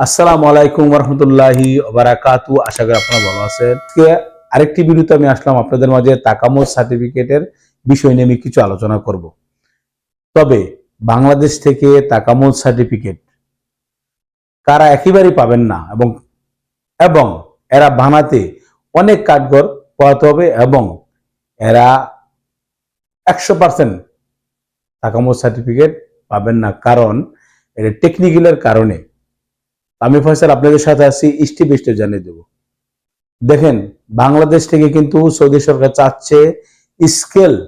আসসালামু আলাইকুম রহমতুল্লাহি বারাকাতু আশা করি আপনারা ভালো আছেন। আরেকটি ভিডিওতে আমি আসলাম আপনাদের মাঝে তাকামো সার্টিফিকেটের বিষয় নিয়ে আমি কিছু আলোচনা করব। তবে বাংলাদেশ থেকে তাকামো সার্টিফিকেট কারা একেবারেই পাবেন না এবং এবং এরা বানাতে অনেক কাঠগর পোয়াতে হবে এবং এরা একশো পার্সেন্ট তাকামো সার্টিফিকেট পাবেন না। কারণ এটা টেকনিক্যালের কারণে আমি ফয়সাল আপনাদের সাথে আছি স্টেপ স্টেপ জানিয়ে দেব। দেখেন, বাংলাদেশ থেকে কিন্তু সৌদি সরকার চাচ্ছে স্কেল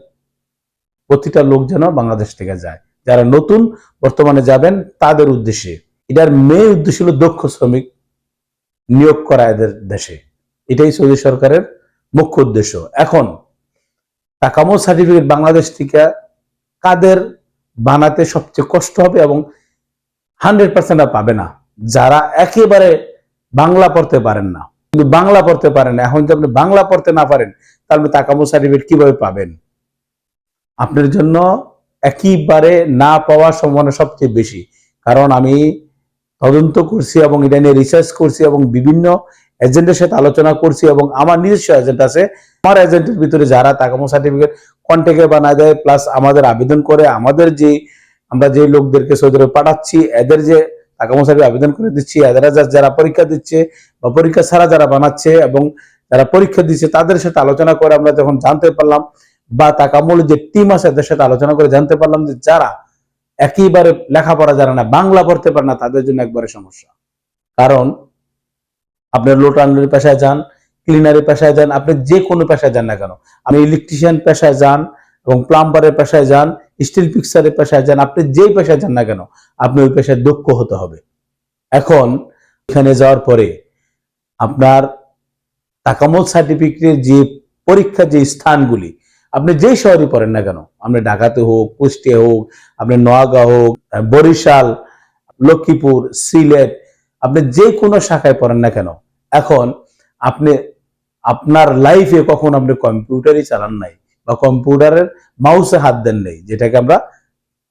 প্রতিটা লোক যেন বাংলাদেশ থেকে যায়। যারা নতুন বর্তমানে যাবেন, তাদের উদ্দেশ্যে। এটার মেন উদ্দেশ্য হলো দক্ষ শ্রমিক নিয়োগ করা এদের দেশে। এটাই সৌদি সরকারের মুখ্য উদ্দেশ্য। এখন, টাকামো সার্টিফিকেট বাংলাদেশ থেকে কাদের বানাতে সবচেয়ে কষ্ট হবে এবং হান্ড্রেড পার্সেন্ট পাবে না? যারা একেবারে বাংলা পড়তে পারেন না, কিন্তু বাংলা পড়তে পারেন এখন যদি আপনি বাংলা পড়তে না পারেন, তাহলে তাকামো সার্টিফিকেট কীভাবে পাবেন? আপনার জন্য একেবারে না পাওয়ার সম্ভাবনা সবচেয়ে বেশি। কারণ আমি তদন্ত করছি এবং এটা নিয়ে রিসার্চ করছি এবং বিভিন্ন এজেন্টের সাথে আলোচনা করছি এবং আমার নিজস্ব এজেন্ট আছে, আমার এজেন্টের ভিতরে যারা তাকামো সার্টিফিকেট কন্টেকে বানা দেয় প্লাস আমাদের আবেদন করে, আমাদের যে, আমরা যে লোকদেরকে সৌদি আরবে পাঠাচ্ছি, এদের যে মশারি আবেদন করে দিচ্ছি যারা পরীক্ষা দিচ্ছে বা পরীক্ষা ছাড়া যারা বানাচ্ছে এবং যারা পরীক্ষা দিচ্ছে, তাদের সাথে আলোচনা করে আমরা যখন জানতে পারলাম বা তাকামূল যে টিম আছে এদের সাথে আলোচনা করে জানতে পারলাম যে যারা একেবারে লেখাপড়া যারা না, বাংলা পড়তে পারে না, তাদের জন্য একবারে সমস্যা। কারণ আপনার লোটানের পেশায় যান ক্লিনারের পেশায় যান, আপনি যে কোনো পেশায় যান না কেন। আপনি ইলেকট্রিশিয়ান পেশায় যান এবং প্লাম্বারের পেশায় যান স্টিল পিক্সারের পেশায় যান, আপনি যেই পেশায় যান না কেন আপনি ওই পেশায় দক্ষ হতে হবে। এখন এখানে যাওয়ার পরে আপনার তাকামত সার্টিফিকেটের যে পরীক্ষার যে স্থানগুলি, আপনি যেই শহরে পড়েন না কেন, আপনি ঢাকাতে হোক কুষ্টিয়া হোক, আপনি নোয়াগাঁ হোক, বরিশাল, লক্ষ্মীপুর, সিলেট, আপনি যে কোনো শাখায় পড়েন না কেন, এখন আপনি, আপনার লাইফে কখন আপনি কম্পিউটারই চালান নাই। বা কম্পিউটারের মাউসে হাত দেন নাই, যেটাকে আমরা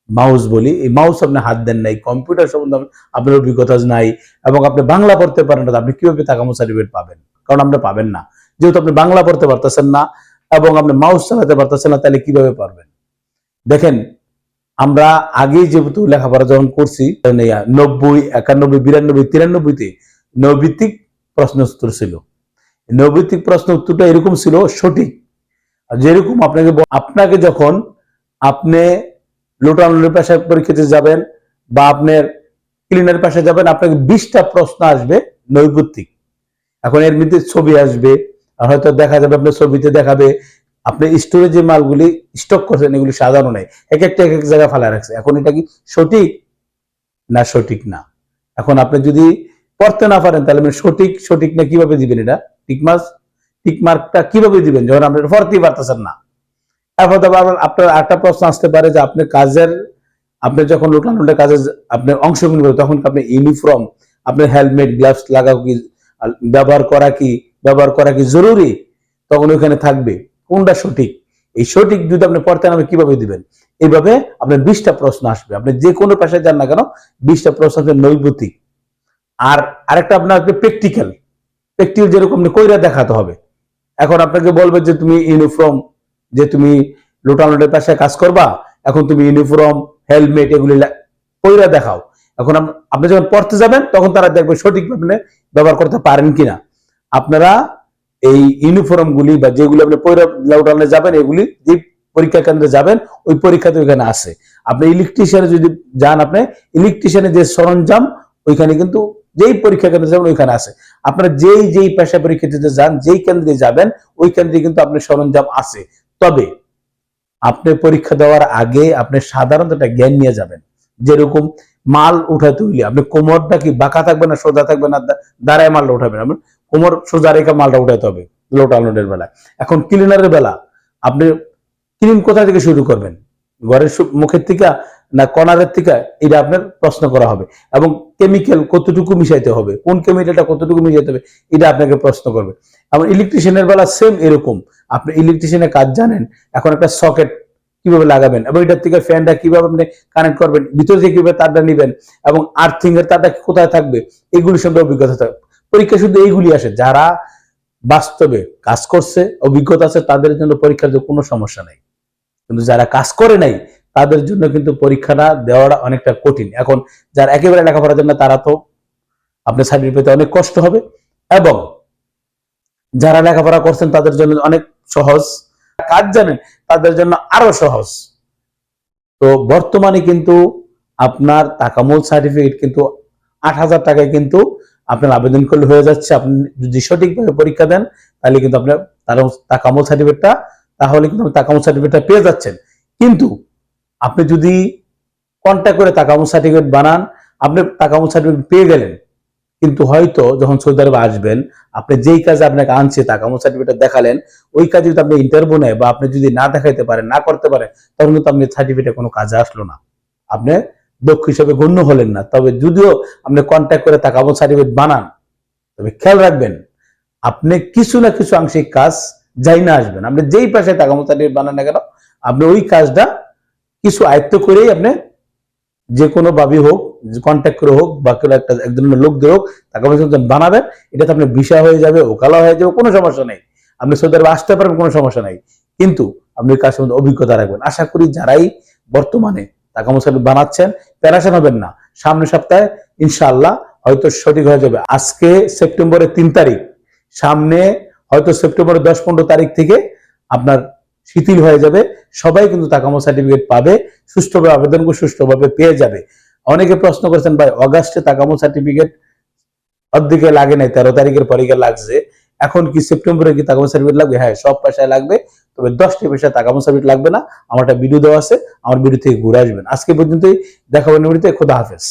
মাউস বলি। এই মাউস আপনি হাত দেন নাই, কম্পিউটার সম্বন্ধে আপনার অভিজ্ঞতা নাই, এবং আপনি বাংলা পড়তে পারেন না আপনি কীভাবে তাকামো সার্টিফিকেট পাবেন? কারণ আপনি পাবেন না। যেহেতু আপনি বাংলা পড়তে পারতেছেন না, এবং আপনি মাউস চালাতে পারতেছেন না, তাহলে কীভাবে পারবেন? দেখেন, আমরা আগেই যেহেতু লেখাপড়া যখন করছি নব্বই, একানব্বই, বিরানব্বই, তিরানব্বইতে নৈবিত্তিক প্রশ্ন উত্তর ছিল। নৈবিত্তিক প্রশ্ন উত্তরটা এরকম ছিল, সঠিক। যেরকম আপনাকে আপনাকে যখন আপনি লোটানোর পেশায় পরীক্ষাতে যাবেন বা আপনার ক্লিনার পেশায় যাবেন, আপনাকে বিশটা প্রশ্ন আসবে নৈবত্তিক। এখন এর মধ্যে ছবি আসবে, আর হয়তো দেখা যাবে আপনার ছবিতে দেখাবে, আপনি স্টোরে যে মালগুলি স্টক করছেন, এগুলি সাজানো নেই। এক একটা, এক এক জায়গায় ফালা রাখছে। এখন এটা কি সঠিক না সঠিক না? এখন আপনি যদি পড়তে না পারেন, তাহলে আপনি সঠিক সঠিক না কীভাবে দিবেন এটা? টিকমার্কটা কীভাবে দিবেন? যখন আপনি এটা পারতেছেন না। তারপর আবার আপনার একটা প্রশ্ন আসতে পারে যে আপনি কাজের, আপনি যখন লোটানোটা কাজে আপনি অংশগ্রহণ করবেন, তখন আপনি ইউনিফর্ম আপনার হেলমেট গ্লাভস লাগাও কি ব্যবহার করা কি, ব্যবহার করা কি জরুরি? তখন ওইখানে থাকবে। কোনটা সঠিক? এই সঠিক যদি আপনি পড়তে নামে কীভাবে দিবেন? এইভাবে আপনার বিশটা প্রশ্ন আসবে। আপনি যে কোনো পেশায় যান না কেন, বিশটা প্রশ্ন আসবে নৈবতিক। আর আরেকটা আপনার প্র্যাকটিক্যাল প্র্যাকটিক্যাল যেরকম কইরা দেখাতে হবে। এখন আপনাকে বলবে যে তুমি ইউনিফর্ম যে তুমি লোটানোটের পেশায় কাজ করবা, এখন তুমি ইউনিফর্ম হেলমেট এগুলি কইরা দেখাও। এখন আপনি যখন পড়তে যাবেন, তখন তারা দেখবে সঠিকভাবে ব্যবহার করতে পারেন কিনা। আপনারা এই ইউনিফর্ম গুলি বা যেগুলি আপনি লোটানো যাবেন, এগুলি যে পরীক্ষা কেন্দ্রে যাবেন, ওই পরীক্ষাতে ওইখানে আছে। আপনি ইলেকট্রিশিয়ানে যদি যান আপনি ইলেকট্রিশিয়ানের যে সরঞ্জাম, ওইখানে কিন্তু যেই পরীক্ষা কেন্দ্রে যাবেন, ওইখানে আছে। আপনারা যেই যেই পেশা পরীক্ষা দিতে যান, যেই কেন্দ্রে যাবেন, ওই কেন্দ্রে কিন্তু আপনার সরঞ্জাম আছে। তবে আপনি পরীক্ষা দেওয়ার আগে আপনি সাধারণত একটা জ্ঞান নিয়ে যাবেন। যেরকম মাল উঠাতে হইলে আপনি কোমরটা কি বাঁকা থাকবে না, সোজা থাকবে না দাঁড়ায় মালটা উঠাবেন আপনি কোমর সোজা রেখে মালটা উঠাতে হবে লোটানোটের বেলা এখন ক্লিনারের বেলা, আপনি ক্লিন কোথা থেকে শুরু করবেন? ঘরের মুখের থেকে না কর্নারের থেকে এটা আপনার প্রশ্ন করা হবে। এবং কেমিক্যাল কতটুকু মিশাইতে হবে, কোন কেমিক্যালটা কতটুকু মিশাইতে হবে, এটা আপনাকে প্রশ্ন করবে। এবং ইলেকট্রিশিয়ানের বেলা সেম এরকম। আপনি ইলেকট্রিশিয়ানের কাজ জানেন, এখন একটা সকেট কীভাবে লাগাবেন, এবং এটার থেকে ফ্যানটা কীভাবে আপনি কানেক্ট করবেন, ভিতর থেকে কীভাবে তারটা নেবেন, এবং আর্থিং এর তারটা কোথায় থাকবে, এগুলি সম্পর্কে অভিজ্ঞতা থাকবে। পরীক্ষা শুধু এইগুলি আসে, যারা বাস্তবে কাজ করছে, অভিজ্ঞতা আছে, তাদের জন্য পরীক্ষার কোনো সমস্যা নাই। কিন্তু যারা কাজ করে নাই তাদের জন্য কিন্তু পরীক্ষাটা দেওয়াটা অনেকটা কঠিন। এখন যারা একেবারে লেখাপড়ার জন্য তারা তো আপনার সার্টিফিকেট পেতে অনেক কষ্ট হবে এবং যারা লেখাপড়া করছেন তাদের জন্য অনেক সহজ। কাজ জানেন তাদের জন্য আরও সহজ। তো বর্তমানে কিন্তু আপনার তাকামূল সার্টিফিকেট কিন্তু আট হাজার টাকায় কিন্তু আপনার আবেদন করলে হয়ে যাচ্ছে। আপনি যদি সঠিকভাবে পরীক্ষা দেন, তাহলে কিন্তু আপনার তাকামূল সার্টিফিকেটটা, তাহলে কিন্তু তাকামূল সার্টিফিকেটটা পেয়ে যাচ্ছেন। কিন্তু আপনি যদি কন্ট্যাক্ট করে তাকামূল সার্টিফিকেট বানান, আপনি তাকামূল সার্টিফিকেট পেয়ে গেলেন। কিন্তু হয়তো যখন সৌদি আসবেন, আপনি যেই কাজে আপনাকে আনছে তাকামূল সার্টিফিকেট দেখালেন, ওই কাজে যদি আপনি ইন্টারভিউ নেয় বা আপনি যদি না দেখাইতে পারেন, না করতে পারেন, তখন কিন্তু আপনি সার্টিফিকেট কোনো কাজে আসলো না। আপনি দক্ষ হিসেবে গণ্য হলেন না। তবে যদিও আপনি কন্ট্যাক্ট করে তাকামূল সার্টিফিকেট বানান, তবে খেয়াল রাখবেন, আপনি কিছু না কিছু আংশিক কাজ যাই না আসবেন। আপনি যেই পাশে তাকামূল সার্টিফিকেট বানান না কেন, আপনি ওই কাজটা কিছু আয়ত্ত করেই আপনি যে কোনো ভাবে হোক কন্ট্যাক্ট করে হোক বা কোনো একটা এক ধরনের লোক দিয়ে হোক টাকা পয়সা বানাবেন। এটা তো আপনার বিষয় হয়ে যাবে ওকালা হয়ে যাবে, কোনো সমস্যা নেই। আপনি সৌদি আরবে আসতে পারবেন, কোনো সমস্যা নেই। কিন্তু আপনি কাজের মধ্যে অভিজ্ঞতা রাখবেন। আশা করি যারাই বর্তমানে টাকা মশলা বানাচ্ছেন প্যারাশন হবেন না। সামনের সপ্তাহে ইনশাআল্লাহ হয়তো সঠিক হয়ে যাবে। আজকে সেপ্টেম্বরের তিন তারিখ। সামনে হয়তো সেপ্টেম্বরের দশ পনেরো তারিখ থেকে আপনার শিথিল হয়ে যাবে। সবাই কিন্তু তাকামো সার্টিফিকেট পাবে, সুষ্ঠুভাবে আবেদন করে সুষ্ঠুভাবে পেয়ে যাবে। অনেকে প্রশ্ন করেছেন, ভাই, অগাস্টে তাকামো সার্টিফিকেট অর্ধেকে লাগে নাই, তেরো তারিখের পরে গিয়ে লাগছে। এখন কি সেপ্টেম্বরে কি তাকামো সার্টিফিকেট লাগবে? হ্যাঁ সব পেশায় লাগবে, তবে দশটি পেশায় তাকামো সার্টিফিকেট লাগবে না। আমার একটা ভিডিও দেওয়া আছে, আমার ভিডিও থেকে ঘুরে আসবেন। আজকে পর্যন্তই দেখাবেন ভিডিওতে, খোদা হাফেজ।